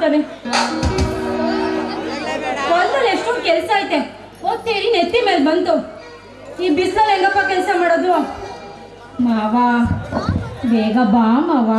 ಅಂತಾನೆ ಹೊಲದಲ್ಲಿ ಎಷ್ಟೊಂದು ಕೆಲಸ ಐತೆ. ಓದ್ತೇರಿ ನೆತ್ತಿ ಮೇಲೆ ಬಂತು. ಈ ಬಿಸಿಲಲ್ಲಿ ಹೆಂಗಪ್ಪ ಕೆಲಸ ಮಾಡೋದು? ಮಾವಾ, ಬೇಗ ಬಾ ಮಾವ.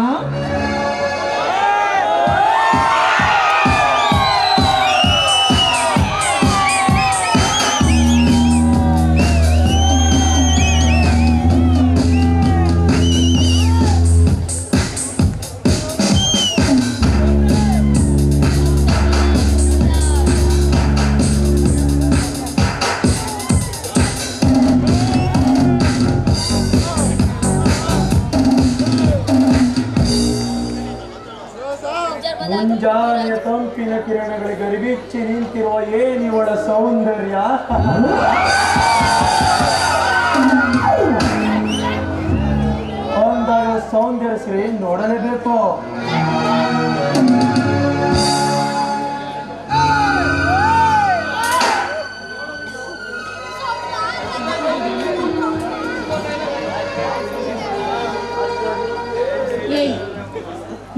ಶ್ರೀ ನೋಡಲೇಬೇಕು.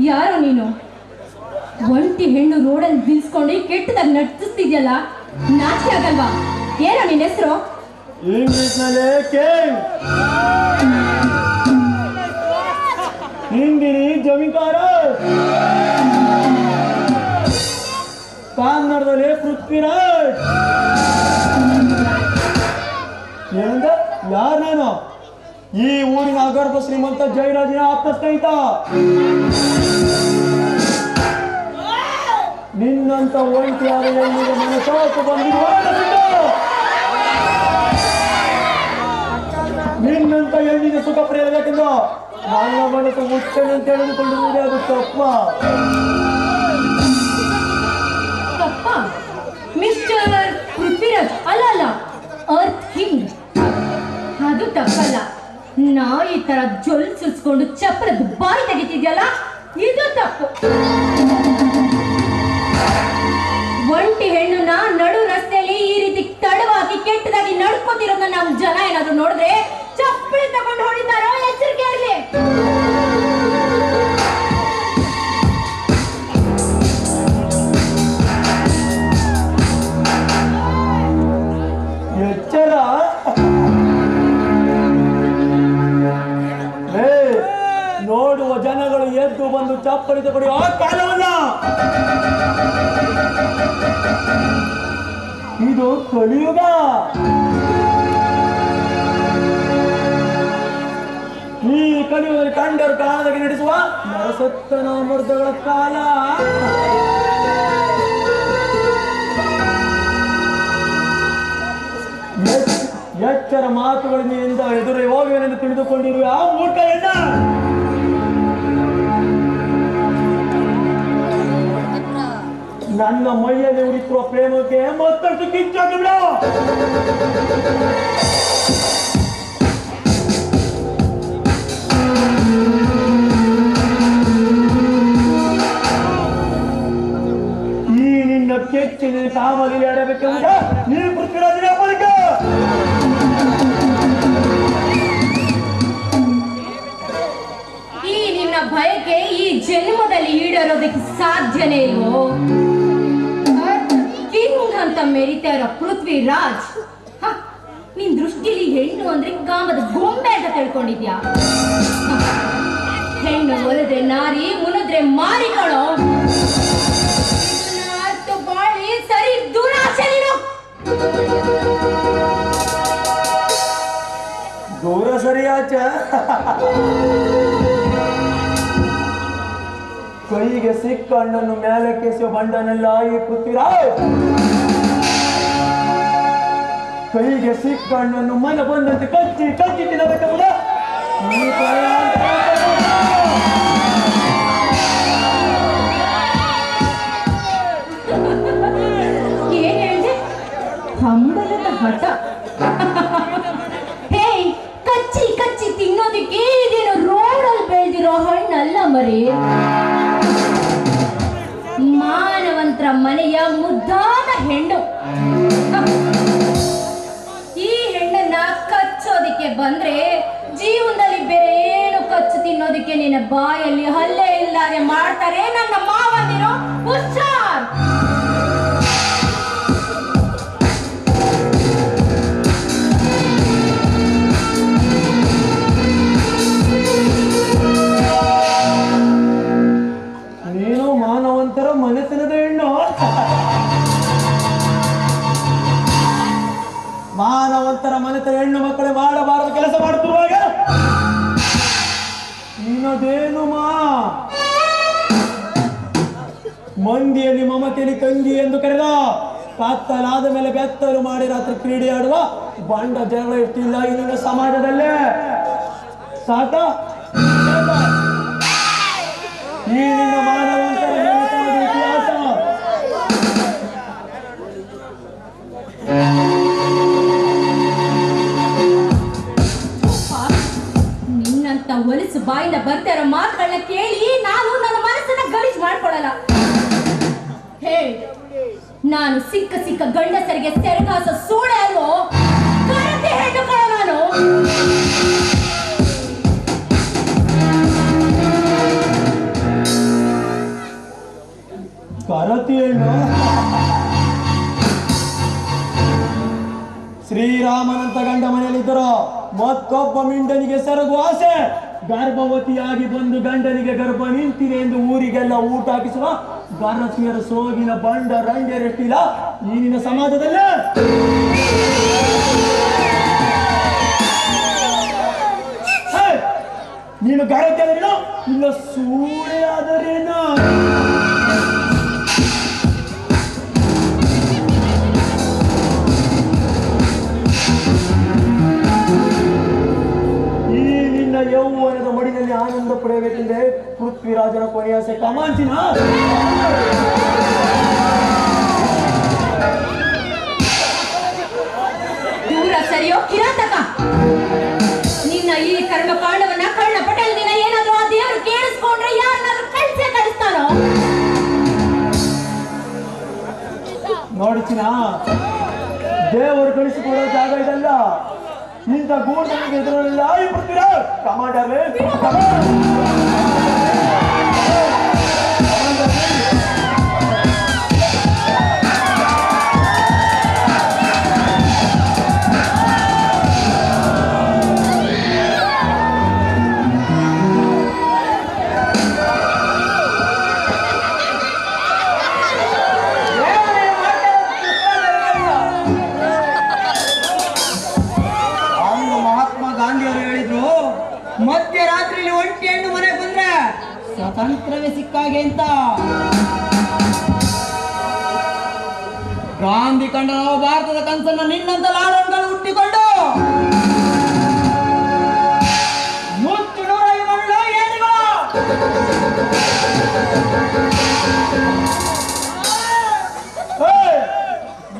ಯಾರು ನೀನು? ಒಂಟಿ ಹೆಣ್ಣು ರೋಡಲ್ಲಿ ನಿಲ್ಸ್ಕೊಂಡು ಕೆಟ್ಟದಾಗ ನಟಿಸ್ತಿದ್ಯಲ್ಲ ನಾಚಿಕೆ ಆಗಲ್ವಾ? ಏನೋ ನಿನ್ನ ಹೆಸರು? ಇಂಗ್ಲಿಷ್ನಲ್ಲಿ ಕೇಳ್ ಹಿಂದಿನಿ ಜಮೀಕಾರ ಕನ್ನಡದಲ್ಲಿ ಪೃಥ್ವಿರಾಜ್ ಏನಂದ? ಯಾರು ನಾನು? ಈ ಊರಿನ ಅಗರ್ಭ ಶ್ರೀಮಂತ ಜಯರಾಜಿನ ಆಪ್ತ ಸ್ನೇಹಿತ ನಿನ್ನಂತ ಒಂಟಿಯಾದ ಮನಸ್ಸು ಬಂದಿರುವ ನಿನ್ನಂತ ಎಲ್ಲಿಗೆ ಸುಖ ಪಡೆಯಬೇಕೆಂದು ನನ್ನ ಮನಸ್ಸು ಮುಚ್ಚನೆ ಅಂತ ಹೇಳಿದುಕೊಂಡಿರುವುದೇ ಅದು ತಪ್ಪ. ತಪ್ಪ? ಮಿಸ್ಟರ್ ಪೃಥ್ವಿರಾಜ್ ಅಲ್ಲ ಅಲ್ಲ. ಅರ್ತ್ ಹಿಂಗ್ ಅದು ತಪ್ಪಲ್ಲ. ನಾ ಈ ತರ ಜೊಲ್ ಸುಸ್ಕೊಂಡು ಚಪ್ಪರದ ಬಾಯಿ ತೆಗಿತಿದ್ಯಲ್ಲ? ಇದು ತಪ್ಪು. ಒಂಟಿ ಹೆಣ್ಣನ್ನ ನಡು ಕೆಟ್ಟದಾಗಿ ನಡ್ಕೋತಿರೋದನ್ನ ನಾವು ಜನ ಏನಾದ್ರು ನೋಡಿದ್ರೆ ಚಪ್ಪಳಿ ತಗೊಂಡು ಹೊಡಿತಾರೋ ಎಚ್ಚರಿಕೆ ಇರಲಿ ಎಚ್ಚರ ನೋಡುವ ಜನಗಳು ಎದ್ದು ಬಂದು ಚಪ್ಪಲಿ ತಗೊಳ್ಳಿ. ಆ ಕಾಲವಲ್ಲ ಇದು ಕಲಿಯುಗ! ಈ ಕಲಿಯುಗದಲ್ಲಿ ಕಂಡರು ಕಾಲದಾಗಿ ನಡೆಸುವ ನರಸತ್ತನ ಮೃತಗಳ ಕಾಲ. ಎಚ್ಚರ ಮಾತುಗಳಿಂದ ಎದುರೇ ಹೋಗುವೆನೆಂದು ತಿಳಿದುಕೊಂಡಿರುವ ಆ ಮೂರ್ಖ ನನ್ನ ಮೈಯಲ್ಲಿ ಉಳಿಸುವ ಪ್ರೇಮಕ್ಕೆ ಮತ್ತಷ್ಟು ಕಿಚ್ಚಾಗಿ ಈ ನಿನ್ನ ಕೆಚ್ಚಿನ ಈ ನಿನ್ನ ಈ ಜನ್ಮದಲ್ಲಿ ಈಡೇರೋದಕ್ಕೆ ಸಾಧ್ಯನೇ ಇಲ್ವೋ? ಕಿಂಗ್ ಅಂತ ಮೆರಿತಾ ಇರೋ ಪೃಥ್ವಿರಾಜ್ ದೃಷ್ಟಿಲಿ ಹೆಣ್ಣು ಅಂದ್ರೆ ಕಾಮದ ಗೊಂಬೆ ಅಂತ ತಿಳ್ಕೊಂಡಿದ್ಯಾ? ಹೆಣ್ಣು ಒಲಿದ್ರೆ ನಾರಿ ಮುನಿದ್ರೆ ಮಾರಿ ಕಣೋ ಇದನ್ನ ಅರ್ಥ ಬಾಳಿ ಸರಿ ದೂರ ಸರಿಯಾಚ ಕೈಗೆ ಸಿಕ್ಕ ಮೇಲೆ ಕೆಸೋ ಬಂಡನೆಲ್ಲ ಈ ಪೃಥ್ವಿರಾಜ್ ಕೈಗೆ ಸಿಕ್ಕ ಹಣ್ಣನ್ನು ಮನ ಬಂದಂತೆ ಕಚ್ಚಿ ಕಚ್ಚಿ ಹಠ. ಹೇ ಕಚ್ಚಿ ಕಚ್ಚಿ ತಿನ್ನೋದಕ್ಕೆ ಬೆಳೆದಿರೋ ಹಣ್ಣಲ್ಲ ಮರಿ. ಮಾನವಂತರ ಮನೆಯ ಮುದ್ದಾದ ಹೆಣ್ಣು. ಬಂದ್ರೆ ಜೀವನದಲ್ಲಿ ಬೇರೆ ಏನು ಕಚ್ಚು ತಿನ್ನೋದಕ್ಕೆ ನಿನ್ನ ಬಾಯಲ್ಲಿ ಹಲ್ಲೆ ಇಲ್ಲದೆ ಮಾಡ್ತಾರೆ. ನನ್ನ ಮಾವಂದಿರೋ ಹುಚ್ಚ ಮಮತೆಯಲ್ಲಿ ಎಂದು ಕರೆದ. ಕತ್ತಲಾದ ಮೇಲೆ ಬೆತ್ತಲು ಮಾಡಿ ರಾತ್ರಿ ಕ್ರೀಡೆ ಆಡುವ ಬಂಡ ಜಗಳ ಇರ್ತಿಲ್ಲ ಇಲ್ಲಿನ ಸಮಾಜದಲ್ಲೇ. ಸಾಕ? ನಿನ್ನಂತ ಹೊಲಸು ಬಾಯಿಂದ ಬರ್ತಾರೋ ಮಾತುಗಳನ್ನ ಕೇಳಿ ನಾನು ಸಿಕ್ಕ ಸಿಕ್ಕ ಗಂಡಸರಿಗೆ ಸೆರಗಾಸ ಸೂಳೆ ಅಲ್ವೋ? ಕರತೆ ಹೆಣ್ಣು ನಾನು. ಶ್ರೀರಾಮನಂತ ಗಂಡ ಮನೆಯಲ್ಲಿದ್ದರು, ಮತ್ತೊಬ್ಬ ಮಿಂಡನಿಗೆ ಸೆರಗು ಆಸೆ. ಗರ್ಭವತಿಯಾಗಿ ಬಂದು ಗಂಡನಿಗೆ ಗರ್ಭ ನಿಂತಿದೆ ಎಂದು ಊರಿಗೆಲ್ಲ ಊಟ ಹಾಕಿಸುವ ಗರತಿಯರ ಸೋಗಿನ ಬಂಡ ರಂಗರೆಷ್ಟಿಲ್ಲ ನೀನಿನ ಸಮಾಜದಲ್ಲೇ. ನೀನು ಆದರೇನು ಇಲ್ಲ ಸೂಳೆ ಆದರೇನು ಆನಂದ ಪಡೆಯಬೇಕೆಂದ್ರೆ ಪೃಥ್ವಿರಾಜನ ಕೊನೆಯಾಸೆ ಕಮಾಂಚಿನ ದೂರ ಸರಿಯೋ ಕಿರಾತಕ! ನಿನ್ನ ಈ ಕರ್ಮಕಾಂಡವನ್ನ ಕರ್ಣ ಪಟೇಲ್ ನಿನ್ನ ಏನಾದ್ರೂ ಆ ದೇವರು ಕೇಳಿಸ್ಕೊಂಡ್ರೆ ಯಾರನ್ನಾದ್ರೂ ಕಳ್ಸೇ ಕಳಿಸ್ತಾನೋ? ನೋಡಿಚಿನ ದೇವರು ಕಳಿಸಿಕೊಡೋ ಜಾಗ ಇದಲ್ಲ. ಇಂಥ ನನಗೆ ಎದುರಲ್ಲ ಕಮಾಂಡರ್ ಪೃಥ್ವಿರಾಜ್. ಕಮಾಂಡರ್ ಸ್ವತಂತ್ರವೇ ಸಿಕ್ಕಾಗೆ ಅಂತ. ಗಾಂಧಿ ಕಂಡ ನಾವು ಭಾರತದ ಕನಸನ್ನು ನಿನ್ನಂತ ಲಾಡನ್ಗಳು ಹುಟ್ಟಿಕೊಂಡು. ನೂತ್ತು ನೂರ ಐವತ್ತು ಏನುಗಳು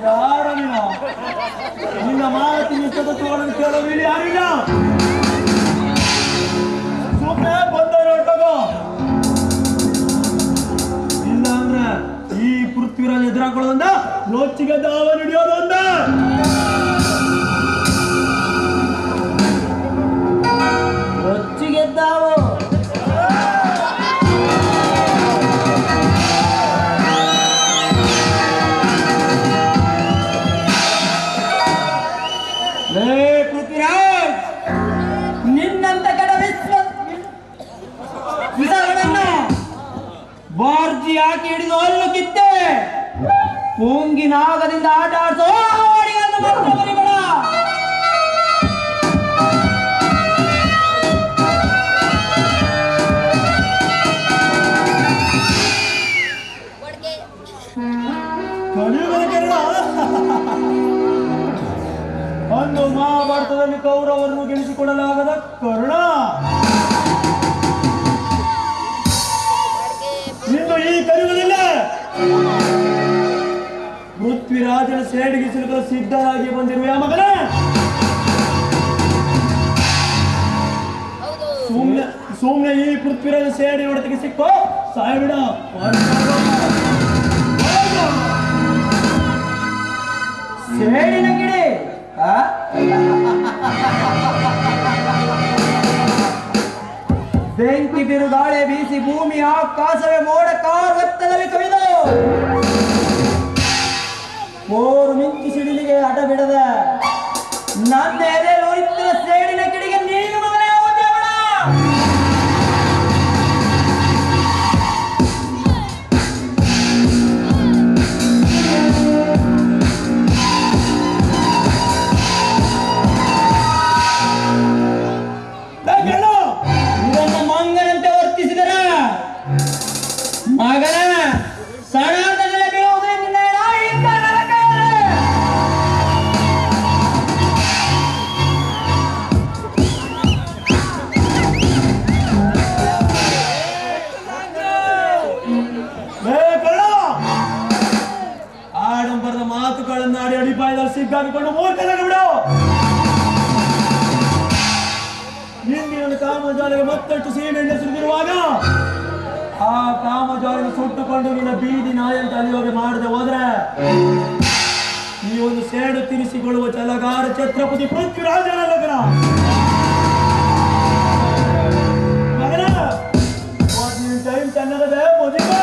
ಯಾರ ನೀನು? ನಿನ್ನ ಮಾತಿನ ಕೇಳೋ ಇಲ್ಲಿ ಯಾರಿಲ್ಲ? ಲೋಚಿಗೆ ದಾವ ನಡೆಯೋದು ಅಂದ ನಿನ್ನಂತ ಕಡ ವಿಶ್ವ ಬಾರ್ಜಿ ಹಾಕಿ ಹಿಡಿದು ಕಿತ್ತೆ. ಪೂಂಗಿನಾಗದಿಂದ ಆಟ ಆಡ್ಸೋ ಒಂದು ಮಹಾಭಾರತದಲ್ಲಿ ಕೌರವರನ್ನು ಗೆಲ್ಲಿಸಿಕೊಳ್ಳಲಾಗದ ಕರುಣ. ಇಂದು ಈ ಕಲಿಯುಗದಲ್ಲ ಪೃಥ್ವಿರಾಜನ ಸೇಡಿಗೆ ಸಿಲುಕಲು ಸಿದ್ಧರಾಗಿ ಬಂದಿರುವ ಮಗನ? ಮಗನೇ ಸುಮ್ನೆ ಸುಮ್ನೆ ಈ ಪೃಥ್ವಿರಾಜ ಸೇಡಿ ಹೊಡೆತಕ್ಕೆ ಸಿಕ್ಕೋ? ಸಾಯ್ಬಿಡ ಸೇಡಿನ ಗಿಡಿ? ಬೆಂಕಿ ಬಿರುಗಾಳೆ ಬೀಸಿ ಭೂಮಿ ಆಕಾಶವೇ ಮೋಡ ಕಾರ್ವತ್ತದಲ್ಲಿ ಕವಿದು. ನನ್ನ ಬೀದಿ ಅಂತ ಅಲ್ಲಿಯೋಗಿ ಮಾಡದೆ ಹೋದ್ರೆ ಈ ಒಂದು ಸೇಡು ತಿನಿಸಿಕೊಳ್ಳುವ ಚಲಗಾರ ಛತ್ರಪತಿ ಪೃಥ್ವಿರಾಜನ ಲಗ್ನ. ಮಗನ ಟೈಮ್ ಚೆನ್ನಾಗದೆ ಮುದಿಗೋ.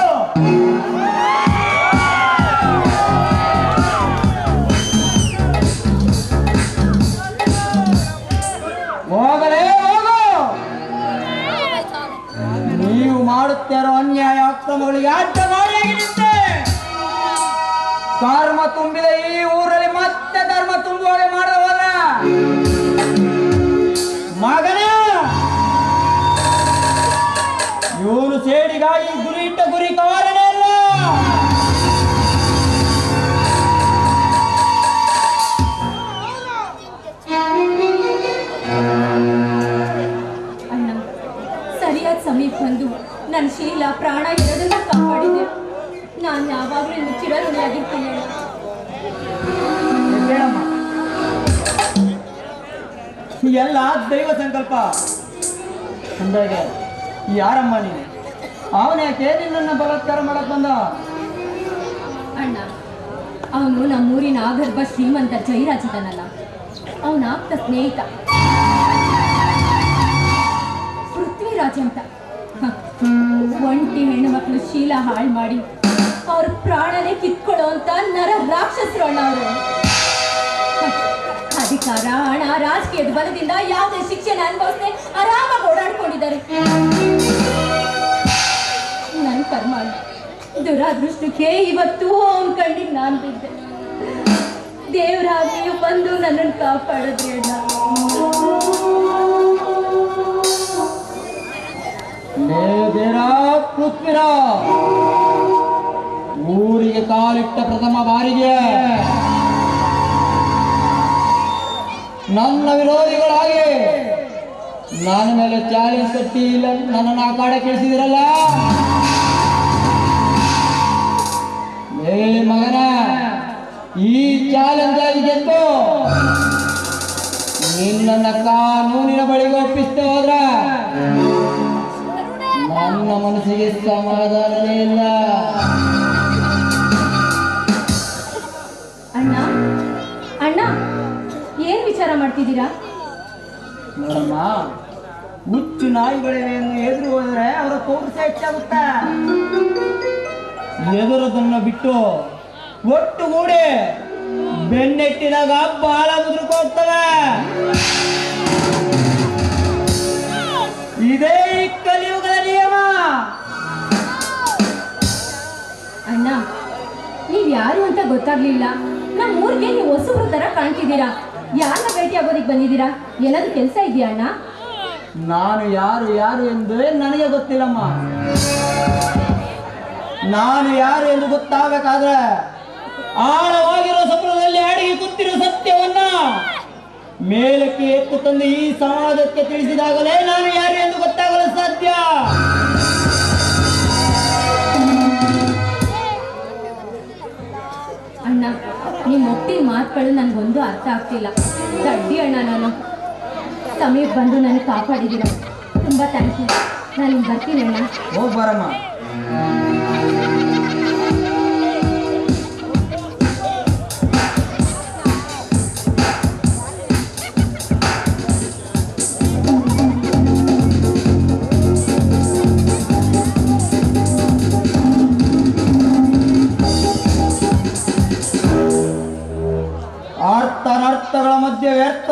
ಪ್ರಾಣ ಇರೋದನ್ನ ಕಾಪಾಡಿದೆ. ನಾನು ಯಾವಾಗಲೂ ಇನ್ನು ಚಿರಋಣಿಯಾಗಿರ್ತೀನಿ ಎಲ್ಲ ದೈವ ಸಂಕಲ್ಪ. ಅಂದಾಗೆ ಯಾರಮ್ಮ ನೀನು? ಅವನ ಯಾಕೆ ನಿನ್ನನ್ನು ಬಲಾತ್ಕಾರ ಮಾಡಕ್ ಬಂದ? ಅಣ್ಣ ಅವನು ನಮ್ಮೂರಿನ ಆಗರ್ಭ ಶ್ರೀಮಂತ ಜೈರಾಜಿದನಲ್ಲ ಅವನ ಆಪ್ತ ಸ್ನೇಹಿತ. ಪೃಥ್ವಿರಾಜ್ ಅಂತ. ಒಂಟಿ ಹೆಣ್ಣು ಮಕ್ಕಳು ಶೀಲ ಹಾಳು ಮಾಡಿ ಅವ್ರ ಪ್ರಾಣನೇ ಕಿತ್ಕೊಳ್ಳೋ ಅಂತ ನರ ರಾಕ್ಷಸರು ಅವರು. ಅಧಿಕಾರ, ಹಣ, ರಾಜಕೀಯದ ಬಲದಿಂದ ಯಾವುದೇ ಶಿಕ್ಷಣ ಅನುಭವಿಸದೆ ಆರಾಮಾಗಿ ಓಡಾಡ್ಕೊಂಡಿದ್ದಾರೆ. ನನ್ನ ಕರ್ಮ ದುರಾದೃಷ್ಟಕ್ಕೆ ಇವತ್ತು ಓಂ ನಾನು ಬಿದ್ದೆ. ದೇವರಾಗಿಯೂ ಬಂದು ನನ್ನನ್ನು ಕಾಪಾಡಿದ್ರಿ ಅಣ್ಣ. ಪೃಥ್ವಿರ ಊರಿಗೆ ಕಾಲಿಟ್ಟ ಪ್ರಥಮ ಬಾರಿಗೆ ನನ್ನ ವಿರೋಧಿಗಳಾಗಿ ನನ್ನ ಮೇಲೆ ಚಾಲೆಂಜ್ ಕಟ್ಟಿ ಇಲ್ಲ ನನ್ನನ್ನು ಆ ಕಾಡ ಕೇಳಿಸಿದಿರಲ್ಲ ಏ ಮಗನ, ಈ ಚಾಲೆಂಜ್ ಆಗಿ ಗೆದ್ದು ನಿನ್ನ ಕಾನೂನಿನ ಬಳಿಗೆ ಒಪ್ಪಿಸ್ತೇ ಹೋದ್ರ ನನ್ನ ಮನಸ್ಸಿಗೆ ಸಮಾಧಾನನೇ ಇಲ್ಲ. ಅಣ್ಣ ಅಣ್ಣ ಏನ್ ವಿಚಾರ ಮಾಡ್ತಿದ್ದೀರಾ? ನೋಡಮ್ಮ ಹುಚ್ಚು ನಾಯಿಗಳಿವೆ ಎಂದು ಎದುರು ಹೋದ್ರೆ ಅವರ ಪೌರುಷ ಹೆಚ್ಚಾಗುತ್ತಾ? ಎದುರದನ್ನ ಬಿಟ್ಟು ಒಟ್ಟುಗೂಡಿ ಬೆನ್ನೆಟ್ಟಿದಾಗ ಬಹಳ ಮುದುರ್ಕೋಗ್ತವೆ ಇದೇ ಯಾರು ಅಂತ ಗೊತ್ತಾಗ್ಲಿಲ್ಲ. ನಮ್ಮ ಊರಿಗೆ ನೀವು ಹೊಸಬ್ರು ತರ ಕಾಣ್ತಿದ್ದೀರಾ? ಯಾರನ್ನ ಭೇಟಿ ಆಗೋದಿಕ್ ಬಂದಿದ್ದೀರಾ? ಏನಾದ್ರು ಕೆಲಸ ಇದೆಯಾ ಅಣ್ಣ? ನಾನು ಯಾರು ಯಾರು ಎಂದು ನನಗೆ ಗೊತ್ತಿಲ್ಲಮ್ಮ. ನಾನು ಯಾರು ಎಂದು ಗೊತ್ತಾಗಬೇಕಾದ್ರೆ, ಆಳವಾಗಿರೋ ಸಮುದ್ರದಲ್ಲಿ ಅಡಗಿ ಕೂತಿರೋ ಸತ್ಯವನ್ನ ಮೇಲಕ್ಕೆ ಎತ್ತು ತಂದು ಈ ಸಮಾಜಕ್ಕೆ ತಿಳಿಸಿದಾಗಲೇ ನಾನು ಯಾರು ಎಂದು ಗೊತ್ತಾಗಲು ಸಾಧ್ಯ? ಅಣ್ಣ. ನಿಮ್ಮ ಒಟ್ಟಿನ ಮಾತುಗಳು ನನಗೊಂದು ಅರ್ಥ ಆಗ್ತಿಲ್ಲ. ದಡ್ಡಿ ಅಣ್ಣ ನಾನು. ಸಮಯಕ್ಕೆ ಬಂದು ನನಗೆ ಕಾಪಾಡಿದ್ದೀರ. ತುಂಬ ಥ್ಯಾಂಕ್ ಯು ನಾನು ಬರ್ತೀನಿ ಅಣ್ಣ. ಹೋಗಿ ಬರಮ್ಮ.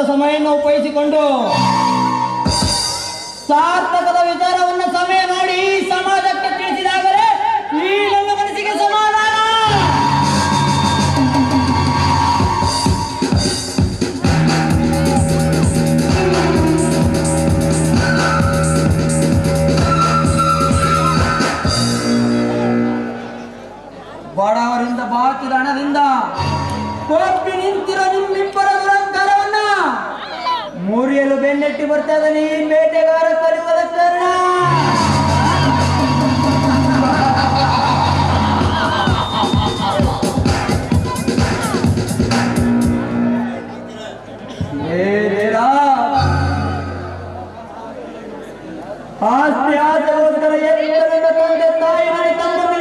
ಸಮಯವನ್ನು ಉಪಯೋಗಿಸಿಕೊಂಡು ಸಾರ್ಥಕದ ವಿಚಾರವನ್ನು आज प्याज रोज करें ये इतने में कौन देता है इन्हें तंग